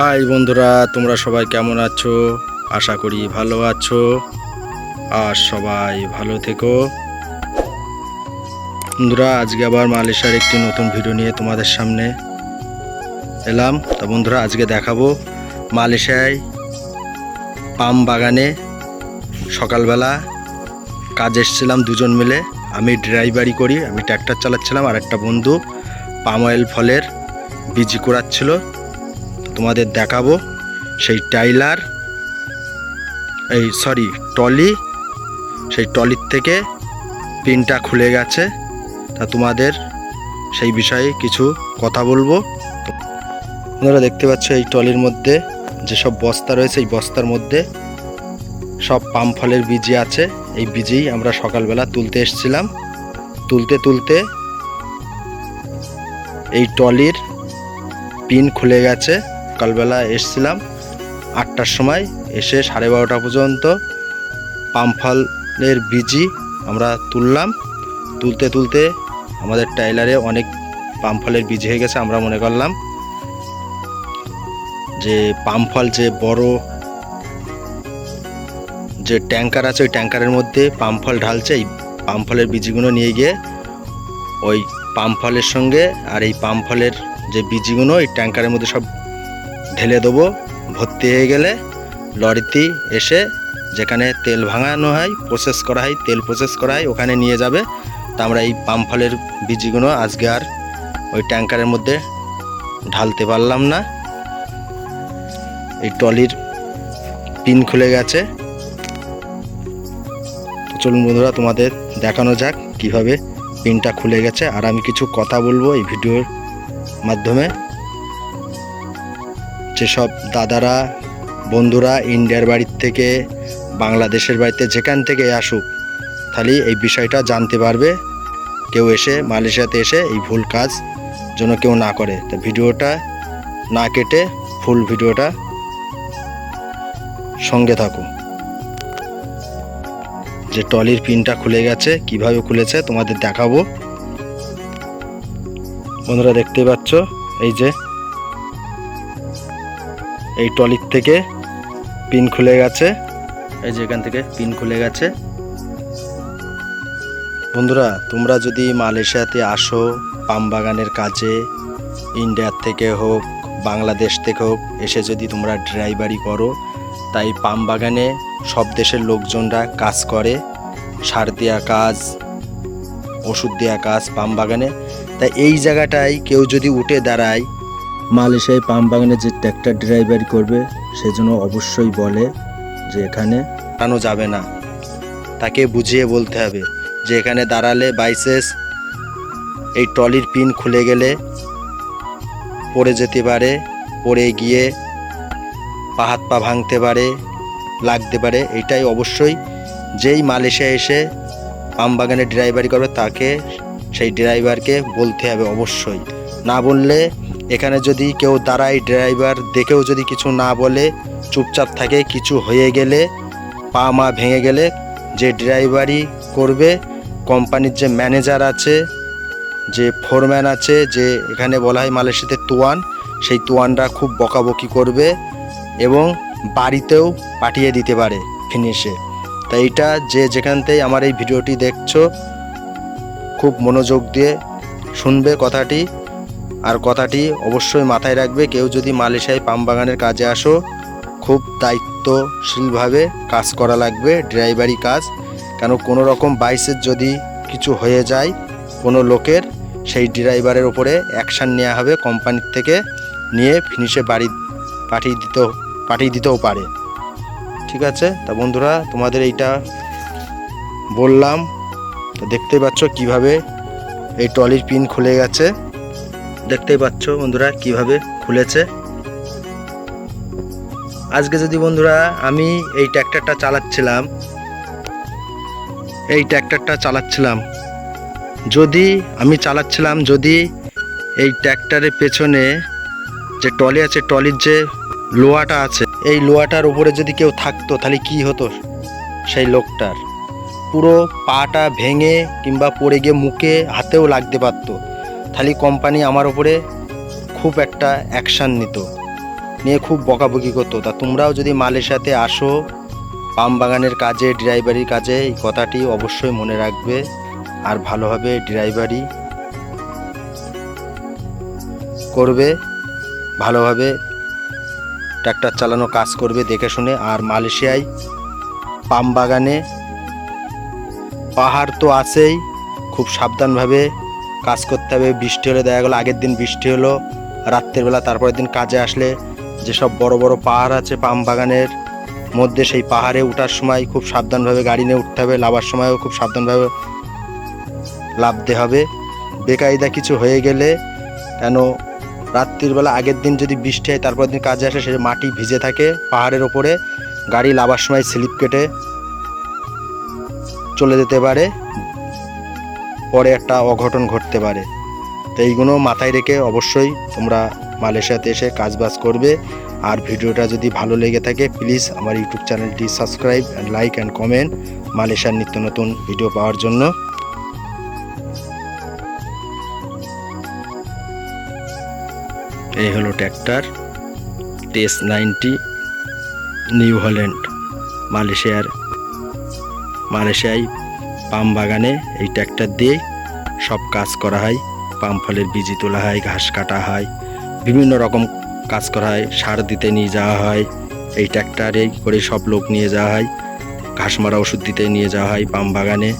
High বন্ধুরা, তোমরা সবাই কেমন আছো? আশা করি ভালো আছো। আর সবাই ভালো থেকো। বন্ধুরা, আজকে আবার মালয়েশিয়ার একটি নতুন ভিডিও নিয়ে তোমাদের সামনে এলাম। তা বন্ধুরা, আজকে দেখাবো মালয়েশিয়ায় পাম বাগানে সকালবেলা কাজ এসেছিলাম দুজন মিলে। আমি ড্রাইভারি করি, আমি ট্র্যাক্টর চালাচ্ছিলাম আর একটা বন্ধু পাম অয়েল ফলের বীজ কুড়াচ্ছিল। তোমাদের দেখাবো। সেই টাইলার, এই সরি টলি সেই টলির থেকে পিনটা খুলে গেছে। তা তোমাদের সেই বিষয়ে কিছু কথা বলব। আপনারা দেখতে পাচ্ছ এই টলির মধ্যে যেসব বস্তা রয়েছে, এই বস্তার মধ্যে সব পাম ফলের বীজই আছে। এই বীজেই আমরা সকালবেলা তুলতে এসেছিলাম। তুলতে তুলতে এই টলির পিন খুলে গেছে। সকালবেলা এসছিলাম আটটার সময়। এসে সাড়ে বারোটা পর্যন্ত পাম ফলের বীজই আমরা তুললাম। তুলতে তুলতে আমাদের টাইলারে অনেক পাম ফলের বীজ হয়ে গেছে আমরা মনে করলাম যে পাম ফল যে বড় যে ট্যাঙ্কার আছে, ওই ট্যাঙ্কারের মধ্যে পাম ফল ঢালছে। এই পাম ফলের বীজগুলো নিয়ে গিয়ে ওই পাম ফলের সঙ্গে আর এই পাম ফলের যে বীজগুলো এই ট্যাঙ্কারের মধ্যে সব ঢেলে দেবো। ভর্তি হয়ে গেলে লরিতে এসে যেখানে তেল ভাঙানো হয় প্রসেস করা হয়, তেল প্রসেস করা হয়, ওখানে নিয়ে যাবে। তা আমরা এই পাম ফলের বীজগুলো আজকে আর ওই ট্যাঙ্কারের মধ্যে ঢালতে পারলাম না। এই টলির পিন খুলে গেছে। চলুন বন্ধুরা, তোমাদের দেখানো যাক কীভাবে পিনটা খুলে গেছে। আর আমি কিছু কথা বলব এই ভিডিওর মাধ্যমে। যেসব দাদারা, বন্ধুরা ইন্ডিয়ার বাড়ির থেকে, বাংলাদেশের বাড়িতে যেখান থেকে আসুক, তাহলে এই বিষয়টা জানতে পারবে। কেউ এসে, মালয়েশিয়াতে এসে এই ভুল কাজ যেন কেউ না করে। তো ভিডিওটা না কেটে ফুল ভিডিওটা সঙ্গে থাকুন। যে টলির পিনটা খুলে গেছে, কীভাবে খুলেছে তোমাদের দেখাবো। বন্ধুরা দেখতে পাচ্ছ, এই যে এই টলির থেকে পিন খুলে গেছে। এই যে এখান থেকে পিন খুলে গেছে। বন্ধুরা, তোমরা যদি মালয়েশিয়াতে আসো, পাম বাগানের কাজে, ইন্ডিয়ার থেকে হোক, বাংলাদেশ থেকে হোক, এসে যদি তোমরা ড্রাইভারি করো, তাই পাম বাগানে সব দেশের লোকজনরা কাজ করে। সার দেওয়া কাজ, ওষুধ দেওয়া কাজ পাম বাগানে। তাই এই জায়গাটায় কেউ যদি উঠে দাঁড়ায় মালয়েশিয়ায় পাম বাগানে যে ট্র্যাক্টর ড্রাইভারি করবে সেজন্য অবশ্যই বলে যে এখানে টানো যাবে না। তাকে বুঝিয়ে বলতে হবে যে এখানে দাঁড়ালে বাইসেস, এই ট্রলির পিন খুলে গেলে পড়ে যেতে পারে, পড়ে গিয়ে পা হাত পা ভাঙতে পারে, লাগতে পারে। এটাই অবশ্যই যেই মালয়েশিয়া এসে পাম বাগানে ড্রাইভারি করবে, তাকে সেই ড্রাইভারকে বলতে হবে অবশ্যই। না বললে এখানে যদি কেউ দাঁড়ায় ড্রাইভার, দেখেও যদি কিছু না বলে, চুপচাপ থাকে, কিছু হয়ে গেলে, পা মা ভেঙে গেলে, যে ড্রাইভারি করবে, কোম্পানির যে ম্যানেজার আছে, যে ফোরম্যান আছে, যে এখানে বলা হয় মালয়েশিয়াতে তোয়ান, সেই তোয়ানরা খুব বকাবকি করবে এবং বাড়িতেও পাঠিয়ে দিতে পারে ফিনিশে। তাই এটা যে যেখানতেই আমার এই ভিডিওটি দেখছ, খুব মনোযোগ দিয়ে শুনবে কথাটি। আর কথাটি অবশ্যই মাথায় রাখবে, কেউ যদি মালয়েশিয়ায় পাম বাগানের কাজে আসো, খুব দায়িত্বশীলভাবে কাজ করা লাগবে, ড্রাইভারি কাজ। কেন, কোনো রকম বাইসের যদি কিছু হয়ে যায় কোনো লোকের, সেই ড্রাইভারের ওপরে অ্যাকশান নেওয়া হবে কোম্পানির থেকে, নিয়ে ফিনিশে বাড়ি পাঠিয়ে দিতেও পাঠিয়ে দিতেও পারে। ঠিক আছে? তা বন্ধুরা, তোমাদের এইটা বললাম। তো দেখতেই পাচ্ছ কীভাবে এই ট্রলির পিন খুলে গেছে। দেখতেই পাচ্ছ বন্ধুরা কীভাবে খুলেছে। আজকে যদি বন্ধুরা আমি এই ট্র্যাক্টরটা চালাচ্ছিলাম, এই ট্র্যাক্টরটা চালাচ্ছিলাম, যদি আমি চালাচ্ছিলাম, যদি এই ট্র্যাক্টরের পেছনে যে টলি আছে টলির যে লোহাটা আছে, এই লোহাটার উপরে যদি কেউ থাকতো, তাহলে কি হতো সেই লোকটার? পুরো পাটা ভেঙে কিংবা পড়ে গিয়ে মুখে হাতেও লাগতে পারতো। তাহলে কোম্পানি আমার উপরে খুব একটা অ্যাকশান নিত, নিয়ে খুব বকাবকি করতো। তা তোমরাও যদি মালয়েশিয়াতে আসো পাম বাগানের কাজে, ড্রাইভারির কাজে, এই কথাটি অবশ্যই মনে রাখবে, আর ভালোভাবে ড্রাইভারি করবে, ভালোভাবে ট্র্যাক্টর চালানো কাজ করবে দেখে শুনে। আর মালয়েশিয়ায় পাম বাগানে পাহাড় তো আছেই, খুব সাবধানভাবে কাজ করতে হবে, বৃষ্টি হলে দেখা গেলো আগের দিন বৃষ্টি হলো, রাত্রের বেলা তারপরের দিন কাজে আসলে যেসব বড় বড় পাহাড় আছে পাম বাগানের মধ্যে সেই পাহাড়ে ওঠার সময় খুব সাবধানভাবে গাড়ি নিয়ে উঠতে হবে, লাভার সময়ও খুব সাবধানভাবে লাভতে হবে। বেকায়দা কিছু হয়ে গেলে কেন রাত্রির বেলা আগের দিন যদি বৃষ্টি হয় তারপর দিন কাজে আসে সে মাটি ভিজে থাকে পাহাড়ের ওপরে গাড়ি লাভার সময় স্লিপ কেটে চলে যেতে পারে। পরে একটা অঘটন ঘটতে পারে। তো এইগুলো মাথায় রেখে অবশ্যই তোমরা মালয়েশিয়াতে এসে কাজবাজ করবে। আর ভিডিওটা যদি ভালো লেগে থাকে প্লিজ আমার ইউটিউব চ্যানেলটি subscribe and like and comment মালয়েশিয়ার নিত্য নতুন ভিডিও পাওয়ার জন্য। এই হলো tractor TS ninety New Holland মালয়েশিয়ার, মালয়েশিয়ায় পাম বাগানে এই ট্র্যাক্টর দিয়ে সব কাজ করা হয়। পাম ফলের বীজি তোলা হয়, ঘাস কাটা হয়, বিভিন্ন রকম কাজ করা হয়। সার দিতে নিয়ে যাওয়া হয়, এই ট্র্যাক্টরে করে সব লোক নিয়ে যাওয়া হয়। ঘাস মারা ওষুধ দিতে নিয়ে যাওয়া হয় পাম বাগানে।